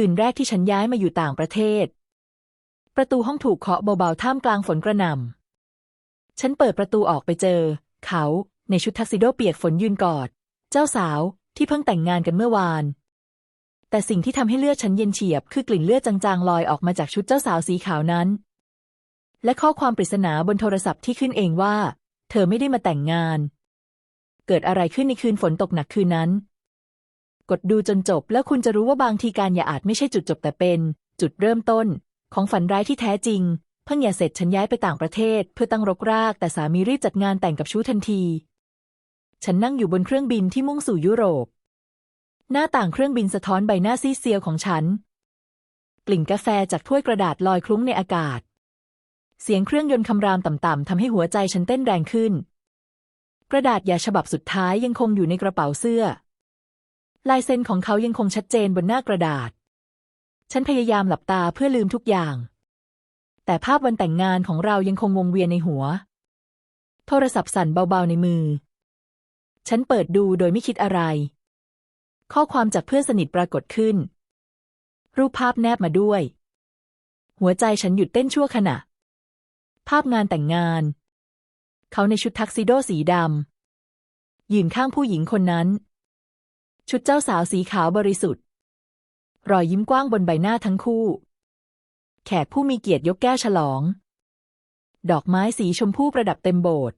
คืนแรกที่ฉันย้ายมาอยู่ต่างประเทศ ประตูห้องถูกเคาะเบาๆท่ามกลางฝนกระหน่ำ ฉันเปิดประตูออกไปเจอ เขาในชุดทักซิโดเปียกฝนยืนกอด เจ้าสาวที่เพิ่งแต่งงานกันเมื่อวาน แต่สิ่งที่ทำให้เลือดฉันเย็นเฉียบคือกลิ่นเลือดจางๆลอยออกมาจากชุดเจ้าสาวสีขาวนั้น และข้อความปริศนาบนโทรศัพท์ที่ขึ้นเองว่า เธอไม่ได้มาแต่งงาน เกิดอะไรขึ้นในคืนฝนตกหนักคืนนั้น กดดูจนจบแล้วคุณจะรู้ว่าบางทีการอย่าอาจไม่ใช่จุดจบแต่เป็น จุดเริ่มต้น ของฝันร้ายที่แท้จริง เพิ่งอย่าเสร็จฉันย้ายไปต่างประเทศ เพื่อตั้งรกราก แต่สามีรีบจัดงานแต่งกับชู้ทันที ฉันนั่งอยู่บนเครื่องบินที่มุ่งสู่ยุโรป หน้าต่างเครื่องบินสะท้อนใบหน้าซีเซียวของฉัน กลิ่นกาแฟจากถ้วยกระดาษลอยคลุ้งในอากาศ เสียงเครื่องยนต์คำรามต่ำๆทำให้หัวใจฉันเต้นแรงขึ้น กระดาษยาฉบับสุดท้ายยังคงอยู่ในกระเป๋าเสื้อ ลายเซ็นของเขายังคงชัดเจนบนหน้ากระดาษ ฉันพยายามหลับตาเพื่อลืมทุกอย่าง แต่ภาพวันแต่งงานของเรายังคงวงเวียนในหัว โทรศัพท์สั่นเบาๆในมือ ฉันเปิดดูโดยไม่คิดอะไร ข้อความจากเพื่อนสนิทปรากฏขึ้น รูปภาพแนบมาด้วย หัวใจฉันหยุดเต้นชั่วขณะ ภาพงานแต่งงาน เขาในชุดทักซิโดสีดำยืนข้างผู้หญิงคนนั้น ชุดเจ้าสาวสีขาวบริสุทธิ์ รอยยิ้มกว้างบนใบหน้าทั้งคู่ แขกผู้มีเกียรติยกแก้วฉลอง ดอกไม้สีชมพูประดับเต็มโบสถ์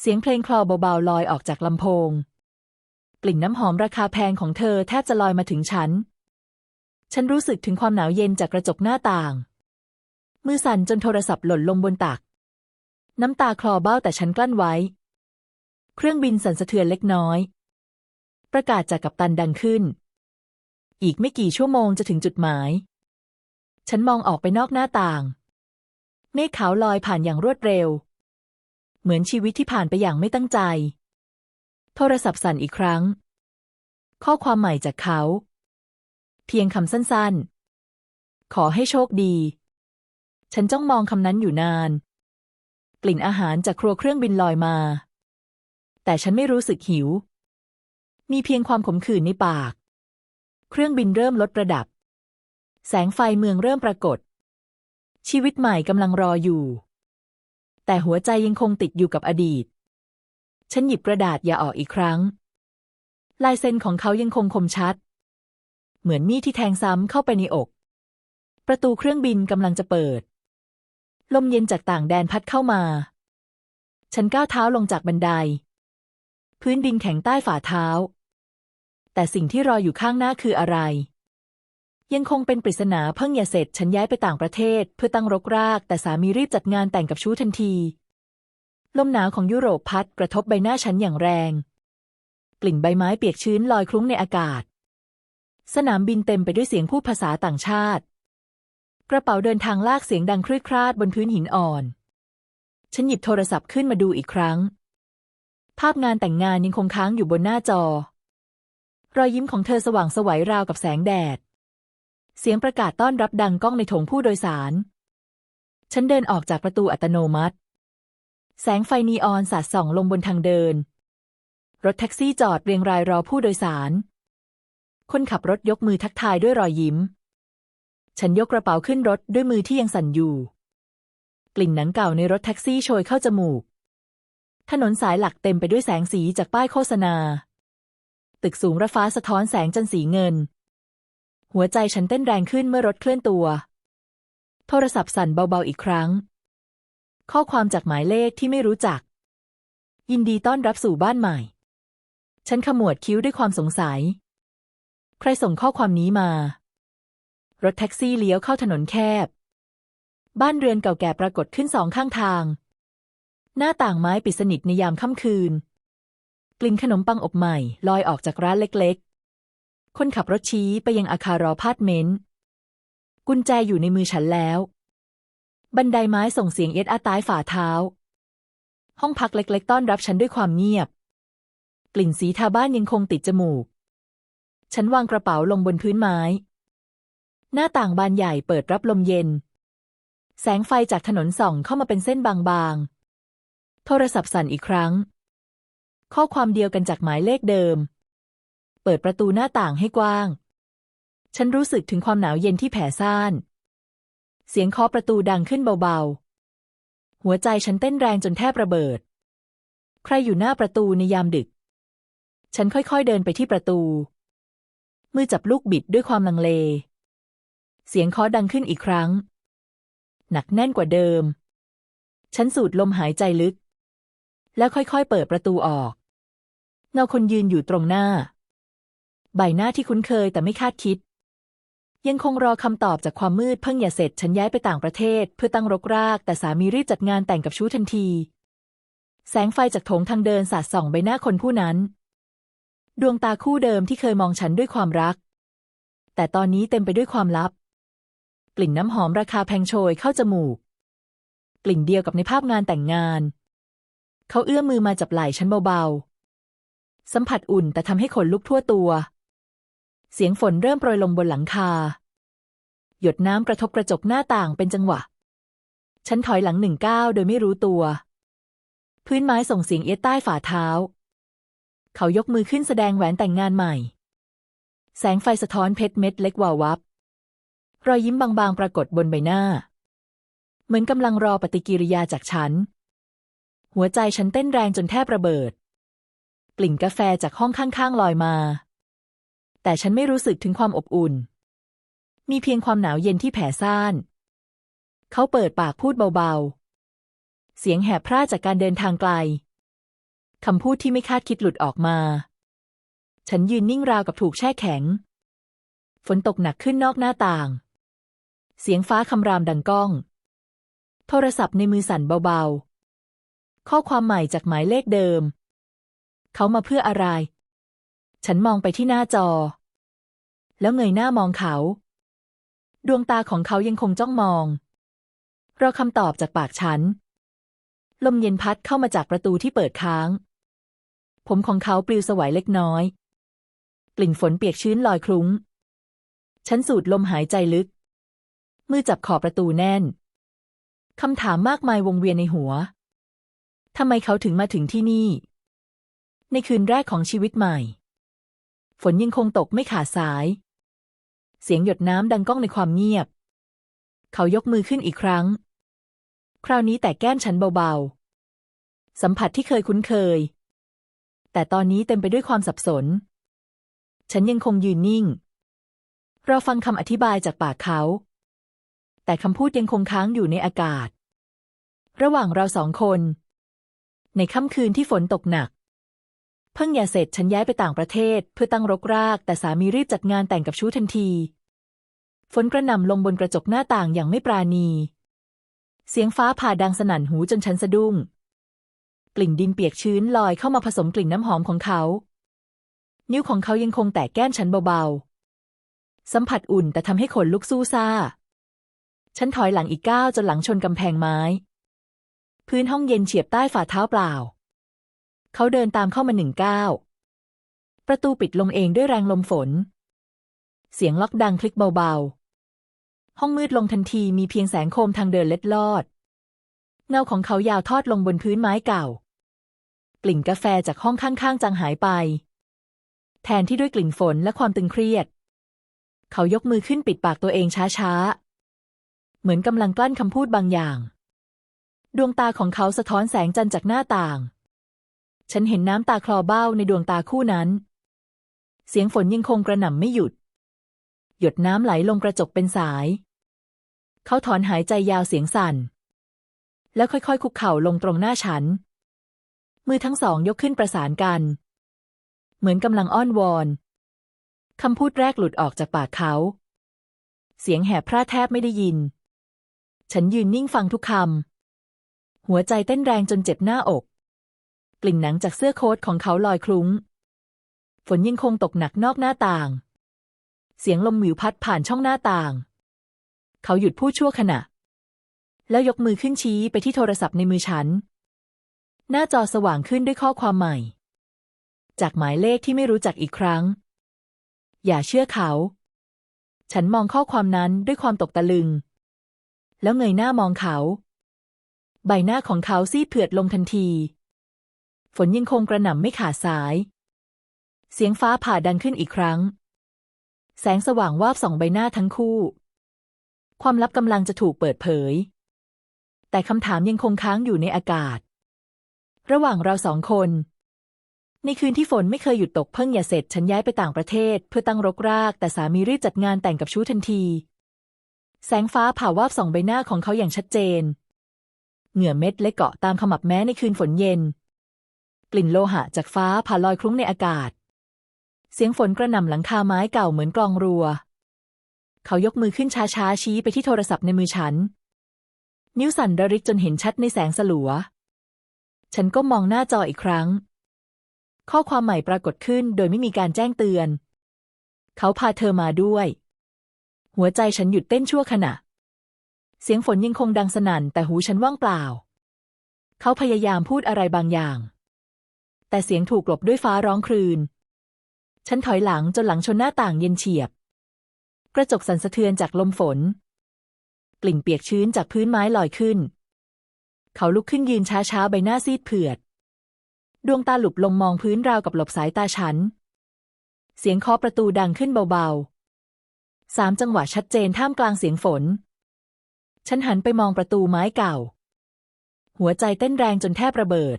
เสียงเพลงคลอเบาๆลอยออกจากลำโพง กลิ่นน้ำหอมราคาแพงของเธอแทบจะลอยมาถึงฉัน ฉันรู้สึกถึงความหนาวเย็นจากกระจกหน้าต่าง มือสั่นจนโทรศัพท์หล่นลงบนตัก น้ำตาคลอเบ้าแต่ฉันกลั้นไว้ เครื่องบินสั่นสะเทือนเล็กน้อย ประกาศจากกัปตันดังขึ้น อีกไม่กี่ชั่วโมงจะถึงจุดหมาย ฉันมองออกไปนอกหน้าต่าง เมฆขาวลอยผ่านอย่างรวดเร็ว เหมือนชีวิตที่ผ่านไปอย่างไม่ตั้งใจ โทรศัพท์สั่นอีกครั้ง ข้อความใหม่จากเขา เพียงคำสั้นๆ ขอให้โชคดี ฉันจ้องมองคำนั้นอยู่นาน กลิ่นอาหารจากครัวเครื่องบินลอยมา แต่ฉันไม่รู้สึกหิว มีเพียงความขมขื่นในปาก เครื่องบินเริ่มลดระดับ แสงไฟเมืองเริ่มปรากฏ ชีวิตใหม่กำลังรออยู่ แต่หัวใจยังคงติดอยู่กับอดีต ฉันหยิบกระดาษอย่าออกอีกครั้ง ลายเซ็นของเขายังคงคมชัด เหมือนมีดที่แทงซ้ำเข้าไปในอก ประตูเครื่องบินกำลังจะเปิด ลมเย็นจากต่างแดนพัดเข้ามา ฉันก้าวเท้าลงจากบันไดพื้นดินแข็งใต้ฝ่าเท้า แต่สิ่งที่รออยู่ข้างหน้าคืออะไร ยังคงเป็นปริศนาเพิ่งอย่าเสร็จ ฉันย้ายไปต่างประเทศ เพื่อตั้งรกราก แต่สามีรีบจัดงานแต่งกับชู้ทันที ลมหนาวของยุโรปพัดกระทบใบหน้าฉันอย่างแรง กลิ่นใบไม้เปียกชื้นลอยคลุ้งในอากาศ สนามบินเต็มไปด้วยเสียงพูดภาษาต่างชาติ กระเป๋าเดินทางลากเสียงดังครืดคราดบนพื้นหินอ่อน ฉันหยิบโทรศัพท์ขึ้นมาดูอีกครั้ง ภาพงานแต่งงานยังคงค้างอยู่บนหน้าจอ รอยยิ้มของเธอสว่างสวัยราวกับแสงแดด เสียงประกาศต้อนรับดังก้องในโถงผู้โดยสาร ฉันเดินออกจากประตูอัตโนมัติ แสงไฟนีออนสาดส่องลงบนทางเดิน รถแท็กซี่จอดเรียงรายรอผู้โดยสาร คนขับรถยกมือทักทายด้วยรอยยิ้ม ฉันยกกระเป๋าขึ้นรถด้วยมือที่ยังสั่นอยู่ กลิ่นหนังเก่าในรถแท็กซี่โชยเข้าจมูก ถนนสายหลักเต็มไปด้วยแสงสีจากป้ายโฆษณา ตึกสูงระฟ้าสะท้อนแสงจันทร์สีเงิน หัวใจฉันเต้นแรงขึ้นเมื่อรถเคลื่อนตัว โทรศัพท์สั่นเบาๆอีกครั้ง ข้อความจากหมายเลขที่ไม่รู้จัก ยินดีต้อนรับสู่บ้านใหม่ ฉันขมวดคิ้วด้วยความสงสัย ใครส่งข้อความนี้มา รถแท็กซี่เลี้ยวเข้าถนนแคบ บ้านเรือนเก่าแก่ปรากฏขึ้นสองข้างทาง หน้าต่างไม้ปิดสนิทในยามค่ำคืน ลิ่นขนมปังอบใหม่ ลอยออกจากร้านเล็กๆ คนขับรถชี้ไปยังอาคารอพาร์ตเมนต์ กุญแจอยู่ในมือฉันแล้ว บันไดไม้ส่งเสียงเอ็ดอาตายฝ่าเท้า ห้องพักเล็กๆ ต้อนรับฉันด้วยความเงียบ กลิ่นสีทาบ้านยังคงติดจมูก ฉันวางกระเป๋าลงบนพื้นไม้ หน้าต่างบานใหญ่เปิดรับลมเย็น แสงไฟจากถนนส่องเข้ามาเป็นเส้นบางๆ โทรศัพท์สั่นอีกครั้ง ข้อความเดียวกันจากหมายเลขเดิม เปิดประตูหน้าต่างให้กว้าง ฉันรู้สึกถึงความหนาวเย็นที่แผ่ซ่าน เสียงเคาะประตูดังขึ้นเบาๆ หัวใจฉันเต้นแรงจนแทบระเบิด ใครอยู่หน้าประตูในยามดึก ฉันค่อยๆเดินไปที่ประตู มือจับลูกบิดด้วยความลังเล เสียงเคาะดังขึ้นอีกครั้ง หนักแน่นกว่าเดิม ฉันสูดลมหายใจลึกแล้วค่อยๆ เปิดประตูออก เงาคนยืนอยู่ตรงหน้า ใบหน้าที่คุ้นเคยแต่ไม่คาดคิด ยังคงรอคำตอบจากความมืดเพิ่งอย่าเสร็จ ฉันย้ายไปต่างประเทศ เพื่อตั้งรกราก แต่สามีรีบจัดงานแต่งกับชู้ทันที แสงไฟจากโถงทางเดินสาดส่องใบหน้าคนผู้นั้น ดวงตาคู่เดิมที่เคยมองฉันด้วยความรัก แต่ตอนนี้เต็มไปด้วยความลับ กลิ่นน้ำหอมราคาแพงโชยเข้าจมูก กลิ่นเดียวกับในภาพงานแต่งงาน เขาเอื้อมมือมาจับไหล่ฉันเบาๆ สัมผัสอุ่นแต่ทำให้ขนลุกทั่วตัว เสียงฝนเริ่มโปรยลงบนหลังคา หยดน้ำกระทบกระจกหน้าต่างเป็นจังหวะ ฉันถอยหลังหนึ่งก้าวโดยไม่รู้ตัว พื้นไม้ส่งเสียงเอียดใต้ฝ่าเท้า เขายกมือขึ้นแสดงแหวนแต่งงานใหม่ แสงไฟสะท้อนเพชรเม็ดเล็กวาววับ รอยยิ้มบางๆ ปรากฏบนใบหน้า เหมือนกำลังรอปฏิกิริยาจากฉัน หัวใจฉันเต้นแรงจนแทบระเบิด กลิ่นกาแฟจากห้องข้างๆลอยมา แต่ฉันไม่รู้สึกถึงความอบอุ่น มีเพียงความหนาวเย็นที่แผ่ซ่าน เขาเปิดปากพูดเบาๆ เสียงแหบพร่าจากการเดินทางไกล คำพูดที่ไม่คาดคิดหลุดออกมา ฉันยืนนิ่งราวกับถูกแช่แข็ง ฝนตกหนักขึ้นนอกหน้าต่าง เสียงฟ้าคำรามดังก้อง โทรศัพท์ในมือสั่นเบาๆข้อความใหม่จากหมายเลขเดิม เขามาเพื่ออะไร ฉันมองไปที่หน้าจอ แล้วเงยหน้ามองเขา ดวงตาของเขายังคงจ้องมอง รอคำตอบจากปากฉัน ลมเย็นพัดเข้ามาจากประตูที่เปิดค้าง ผมของเขาปลิวสวายเล็กน้อย กลิ่นฝนเปียกชื้นลอยคลุ้ง ฉันสูดลมหายใจลึก มือจับขอบประตูแน่นคำถามมากมายวงเวียนในหัว ทำไมเขาถึงมาถึงที่นี่ ในคืนแรกของชีวิตใหม่ ฝนยังคงตกไม่ขาดสาย เสียงหยดน้ำดังก้องในความเงียบ เขายกมือขึ้นอีกครั้ง คราวนี้แต่แก้มฉันเบาๆ สัมผัสที่เคยคุ้นเคย แต่ตอนนี้เต็มไปด้วยความสับสน ฉันยังคงยืนนิ่ง เรอฟังคำอธิบายจากปากเขา แต่คำพูดยังคงค้างอยู่ในอากาศ ระหว่างเราสองคน ในค่ำคืนที่ฝนตกหนัก เพิ่งอย่าเสร็จฉันย้ายไปต่างประเทศเพื่อตั้งรกราก แต่สามีรีบจัดงานแต่งกับชู้ทันที ฝนกระหน่ำลงบนกระจกหน้าต่างอย่างไม่ปราณี เสียงฟ้าผ่าดังสนั่นหูจนฉันสะดุ้ง กลิ่นดินเปียกชื้นลอยเข้ามาผสมกลิ่นน้ำหอมของเขา นิ้วของเขายังคงแตะแก้มฉันเบาๆ สัมผัสอุ่นแต่ทำให้ขนลุกสู้ซ่า ฉันถอยหลังอีกก้าวจนหลังชนกำแพงไม้ พื้นห้องเย็นเฉียบใต้ฝ่าเท้าเปล่า เขาเดินตามเข้ามาหนึ่งก้าวประตูปิดลงเองด้วยแรงลมฝน เสียงล็อกดังคลิกเบาๆ ห้องมืดลงทันทีมีเพียงแสงโคมทางเดินเล็ดลอด เงาของเขายาวทอดลงบนพื้นไม้เก่า กลิ่นกาแฟจากห้องข้างๆจางหายไป แทนที่ด้วยกลิ่นฝนและความตึงเครียด เขายกมือขึ้นปิดปากตัวเองช้าๆ เหมือนกำลังกลั้นคำพูดบางอย่าง ดวงตาของเขาสะท้อนแสงจันทร์จากหน้าต่าง ฉันเห็นน้ำตาคลอเบ้าในดวงตาคู่นั้น เสียงฝนยังคงกระหน่ำไม่หยุด หยดน้ำไหลลงกระจกเป็นสาย เขาถอนหายใจยาวเสียงสั่น แล้วค่อยๆ คุกเข่าลงตรงหน้าฉัน มือทั้งสองยกขึ้นประสานกัน เหมือนกำลังอ้อนวอนคำพูดแรกหลุดออกจากปากเขา เสียงแหบพร่าแทบไม่ได้ยิน ฉันยืนนิ่งฟังทุกคำ หัวใจเต้นแรงจนเจ็บหน้าอก กลิ่นหนังจากเสื้อโค้ทของเขาลอยคลุ้ง ฝนยังคงตกหนักนอกหน้าต่าง เสียงลมหวิวพัดผ่านช่องหน้าต่าง เขาหยุดพูดชั่วขณะ แล้วยกมือขึ้นชี้ไปที่โทรศัพท์ในมือฉัน หน้าจอสว่างขึ้นด้วยข้อความใหม่ จากหมายเลขที่ไม่รู้จักอีกครั้ง อย่าเชื่อเขา ฉันมองข้อความนั้นด้วยความตกตะลึง แล้วเงยหน้ามองเขา ใบหน้าของเขาซีดเผือดลงทันที ฝนยังคงกระหน่ำไม่ขาดสาย เสียงฟ้าผ่าดังขึ้นอีกครั้ง แสงสว่างวาบส่องใบหน้าทั้งคู่ ความลับกำลังจะถูกเปิดเผย แต่คำถามยังคงค้างอยู่ในอากาศ ระหว่างเราสองคน ในคืนที่ฝนไม่เคยหยุดตกเพิ่งอย่าเสร็จ ฉันย้ายไปต่างประเทศ เพื่อตั้งรกราก แต่สามีรีบจัดงานแต่งกับชู้ทันที แสงฟ้าผ่าวาบส่องใบหน้าของเขาอย่างชัดเจน เหงื่อเม็ดเล็กเกาะตามขมับแม้ในคืนฝนเย็น กลิ่นโลหะจากฟ้าผ่าลอยคลุ้งในอากาศ เสียงฝนกระหน่ำหลังคาไม้เก่าเหมือนกลองรัว เขายกมือขึ้นช้าๆ ชี้ไปที่โทรศัพท์ในมือฉัน นิ้วสั่นระริกจนเห็นชัดในแสงสลัว ฉันก็มองหน้าจออีกครั้ง ข้อความใหม่ปรากฏขึ้นโดยไม่มีการแจ้งเตือน เขาพาเธอมาด้วย หัวใจฉันหยุดเต้นชั่วขณะ เสียงฝนยังคงดังสนั่นแต่หูฉันว่างเปล่า เขาพยายามพูดอะไรบางอย่าง แต่เสียงถูกกลบด้วยฟ้าร้องครืน ฉันถอยหลังจนหลังชนหน้าต่างเย็นเฉียบ กระจกสั่นสะเทือนจากลมฝน กลิ่นเปียกชื้นจากพื้นไม้ลอยขึ้น เขาลุกขึ้นยืนช้าๆใบหน้าซีดเผือด ดวงตาหลุบลงมองพื้นราวกับหลบสายตาฉัน เสียงเคาะประตูดังขึ้นเบาๆ สามจังหวะชัดเจนท่ามกลางเสียงฝน ฉันหันไปมองประตูไม้เก่า หัวใจเต้นแรงจนแทบระเบิด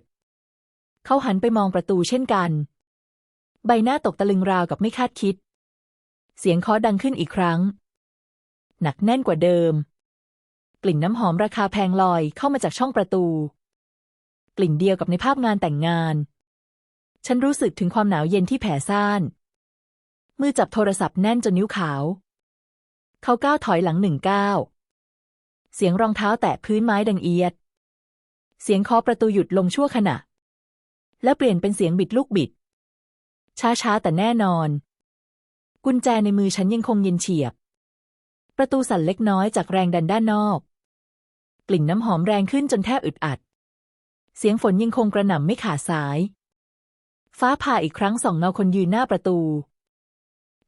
เขาหันไปมองประตูเช่นกัน ใบหน้าตกตะลึงราวกับไม่คาดคิด เสียงเคาะดังขึ้นอีกครั้ง หนักแน่นกว่าเดิม กลิ่นน้ำหอมราคาแพงลอยเข้ามาจากช่องประตู กลิ่นเดียวกับในภาพงานแต่งงาน ฉันรู้สึกถึงความหนาวเย็นที่แผ่ซ่าน มือจับโทรศัพท์แน่นจนนิ้วขาว เขาก้าวถอยหลังหนึ่งก้าวเสียงรองเท้าแตะพื้นไม้ดังเอียด เสียงเคาะประตูหยุดลงชั่วขณะ แล้วเปลี่ยนเป็นเสียงบิดลูกบิด ช้าๆ แต่แน่นอน กุญแจในมือฉันยังคงเย็นเฉียบ ประตูสั่นเล็กน้อยจากแรงดันด้านนอก กลิ่นน้ำหอมแรงขึ้นจนแทบอึดอัด เสียงฝนยังคงกระหน่ำไม่ขาดสาย ฟ้าผ่าอีกครั้งสองเงาคนยืนหน้าประตู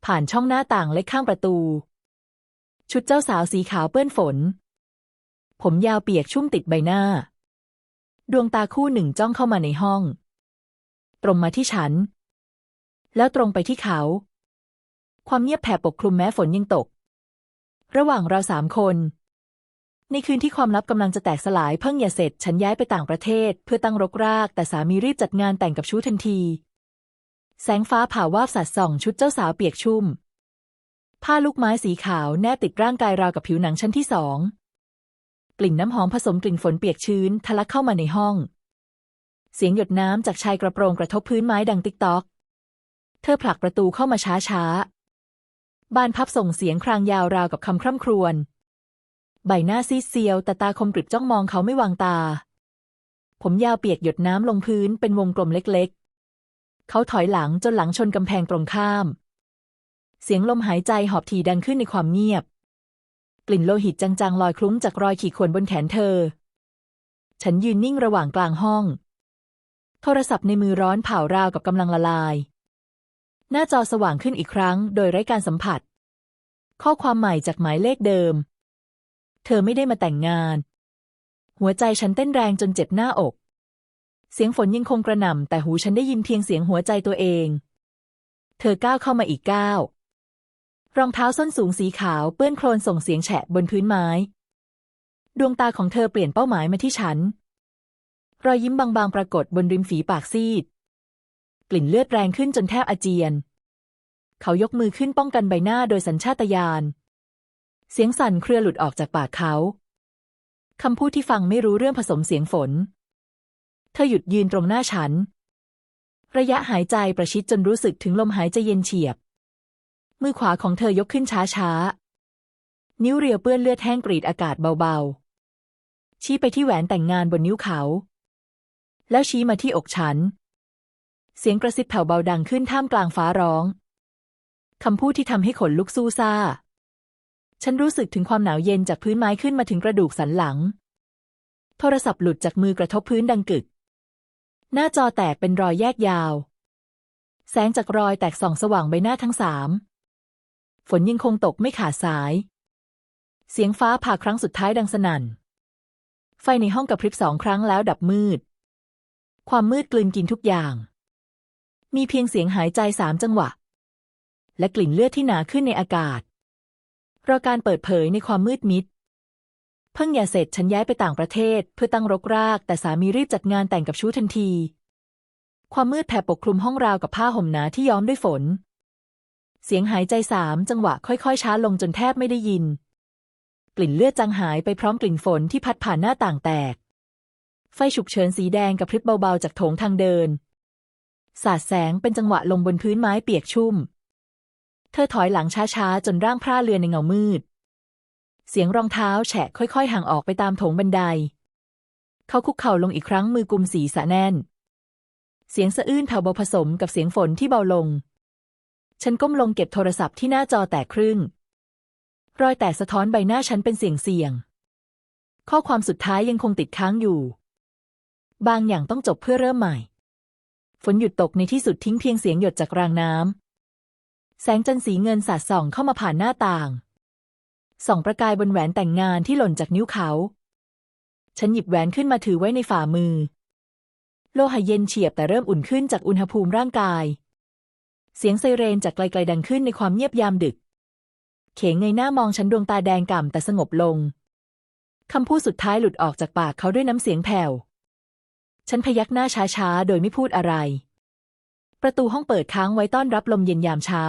ผ่านช่องหน้าต่างเล็กข้างประตู ชุดเจ้าสาวสีขาวเปื้อนฝน ผมยาวเปียกชุ่มติดใบหน้า ดวงตาคู่หนึ่งจ้องเข้ามาในห้อง ตรงมาที่ฉัน แล้วตรงไปที่เขา ความเงียบแผ่ปกคลุมแม้ฝนยังตก ระหว่างเราสามคน ในคืนที่ความลับกำลังจะแตกสลายเพิ่งอย่าเสร็จ ฉันย้ายไปต่างประเทศ เพื่อตั้งรกราก แต่สามีรีบจัดงานแต่งกับชู้ทันที แสงฟ้าผ่าวาบสัดส่องชุดเจ้าสาวเปียกชุ่ม ผ้าลูกไม้สีขาวแนบติดร่างกายราวกับผิวหนังชั้นที่สองกลิ่นน้ำหอมผสมกลิ่นฝนเปียกชื้นทะลักเข้ามาในห้อง เสียงหยดน้ำจากชายกระโปรงกระทบพื้นไม้ดังติ๊กตอก เธอผลักประตูเข้ามาช้าช้าบานพับส่งเสียงครางยาวราวกับคำคร่ำครวญ ใบหน้าซีดเซียวแต่ตาคมกริบจ้องมองเขาไม่วางตา ผมยาวเปียกหยดน้ำลงพื้นเป็นวงกลมเล็กๆ เขาถอยหลังจนหลังชนกำแพงตรงข้าม เสียงลมหายใจหอบถี่ดังขึ้นในความเงียบ กลิ่นโลหิตจางๆลอยคลุ้งจากรอยขีดข่วนบนแขนเธอ ฉันยืนนิ่งระหว่างกลางห้อง โทรศัพท์ในมือร้อนเผาราวกับกำลังละลาย หน้าจอสว่างขึ้นอีกครั้ง โดยไร้การสัมผัส ข้อความใหม่จากหมายเลขเดิม เธอไม่ได้มาแต่งงาน หัวใจฉันเต้นแรงจนเจ็บหน้าอก เสียงฝนยังคงกระหน่ำแต่หูฉันได้ยินเพียงเสียงหัวใจตัวเอง เธอก้าวเข้ามาอีกก้าวรองเท้าส้นสูงสีขาวเปื้อนโคลนส่งเสียงแฉะบนพื้นไม้ ดวงตาของเธอเปลี่ยนเป้าหมายมาที่ฉัน รอยยิ้มบางๆ ปรากฏบนริมฝีปากซีด กลิ่นเลือดแรงขึ้นจนแทบอาเจียน เขายกมือขึ้นป้องกันใบหน้าโดยสัญชาตญาณ เสียงสั่นเครือหลุดออกจากปากเขา คำพูดที่ฟังไม่รู้เรื่องผสมเสียงฝน เธอหยุดยืนตรงหน้าฉัน ระยะหายใจประชิดจนรู้สึกถึงลมหายใจเย็นเฉียบ มือขวาของเธอยกขึ้นช้าๆ นิ้วเรียวเปื้อนเลือดแห้งกรีดอากาศเบาๆชี้ไปที่แหวนแต่งงานบนนิ้วเขา แล้วชี้มาที่อกฉัน เสียงกระซิบแผ่วเบาดังขึ้นท่ามกลางฟ้าร้อง คำพูดที่ทำให้ขนลุกสู้ซ่า ฉันรู้สึกถึงความหนาวเย็นจากพื้นไม้ขึ้นมาถึงกระดูกสันหลัง โทรศัพท์หลุดจากมือกระทบพื้นดังกึก หน้าจอแตกเป็นรอยแยกยาว แสงจากรอยแตกส่องสว่างใบหน้าทั้งสาม ฝนยังคงตกไม่ขาดสาย เสียงฟ้าผ่าครั้งสุดท้ายดังสนั่นไฟในห้องกระพริบสองครั้งแล้วดับมืด ความมืดกลืนกินทุกอย่าง มีเพียงเสียงหายใจสามจังหวะ และกลิ่นเลือดที่หนาขึ้นในอากาศ รอการเปิดเผยในความมืดมิด เพิ่งหย่าเสร็จฉันย้ายไปต่างประเทศเพื่อตั้งรกราก แต่สามีรีบจัดงานแต่งกับชู้ทันที ความมืดแผ่ปกคลุมห้องราวกับผ้าห่มหนาที่ย้อมด้วยฝน เสียงหายใจสามจังหวะค่อยๆ ช้าลงจนแทบไม่ได้ยิน กลิ่นเลือดจางหายไปพร้อมกลิ่นฝนที่พัดผ่านหน้าต่างแตก ไฟฉุกเฉินสีแดงกระพริบเบาๆจากโถงทางเดิน สาดแสงเป็นจังหวะลงบนพื้นไม้เปียกชุ่ม เธอถอยหลังช้าๆ จนร่างพร่าเลือนในเงามืด เสียงรองเท้าแฉะค่อยๆ ห่างออกไปตามโถงบันได เขาคุกเข่าลงอีกครั้งมือกุมศีรษะแน่น เสียงสะอื้นแผ่วเบาผสมกับเสียงฝนที่เบาลง ฉันก้มลงเก็บโทรศัพท์ที่หน้าจอแตกครึ่ง รอยแตกสะท้อนใบหน้าฉันเป็นเสียงเสียงข้อความสุดท้ายยังคงติดค้างอยู่ บางอย่างต้องจบเพื่อเริ่มใหม่ ฝนหยุดตกในที่สุดทิ้งเพียงเสียงหยดจากรางน้ำ แสงจันทร์สีเงินสาดส่องเข้ามาผ่านหน้าต่าง ส่องประกายบนแหวนแต่งงานที่หล่นจากนิ้วเขา ฉันหยิบแหวนขึ้นมาถือไว้ในฝ่ามือ โลหะเย็นเฉียบแต่เริ่มอุ่นขึ้นจากอุณหภูมิร่างกาย เสียงไซเรนจากไกลๆดังขึ้นในความเงียบยามดึก เขงเงยหน้ามองฉันดวงตาแดงก่ำแต่สงบลงคำพูดสุดท้ายหลุดออกจากปากเขาด้วยน้ำเสียงแผ่ว ฉันพยักหน้าช้าๆ โดยไม่พูดอะไร ประตูห้องเปิดค้างไว้ต้อนรับลมเย็นยามเช้า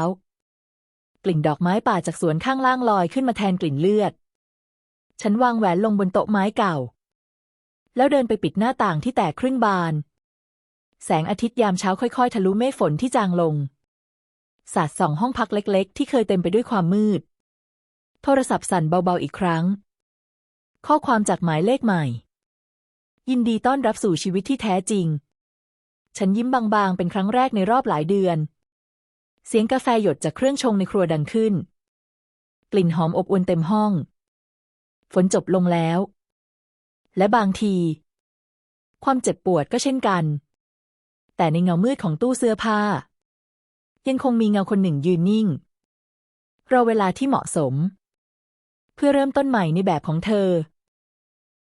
กลิ่นดอกไม้ป่าจากสวนข้างล่างลอยขึ้นมาแทนกลิ่นเลือด ฉันวางแหวนลงบนโต๊ะไม้เก่า แล้วเดินไปปิดหน้าต่างที่แตกครึ่งบาน แสงอาทิตย์ยามเช้าค่อยๆ ทะลุเมฆฝนที่จางลง สาดส่องห้องพักเล็ก ๆ ที่เคยเต็มไปด้วยความมืด โทรศัพท์สั่นเบาๆอีกครั้ง ข้อความจากหมายเลขใหม่ ยินดีต้อนรับสู่ชีวิตที่แท้จริง ฉันยิ้มบางๆ เป็นครั้งแรกในรอบหลายเดือน เสียงกาแฟหยดจากเครื่องชงในครัวดังขึ้น กลิ่นหอมอบอวลเต็มห้อง ฝนจบลงแล้ว และบางที ความเจ็บปวดก็เช่นกัน แต่ในเงามืดของตู้เสื้อผ้า ยังคงมีเงาคนหนึ่งยืนนิ่ง รอเวลาที่เหมาะสม เพื่อเริ่มต้นใหม่ในแบบของเธอ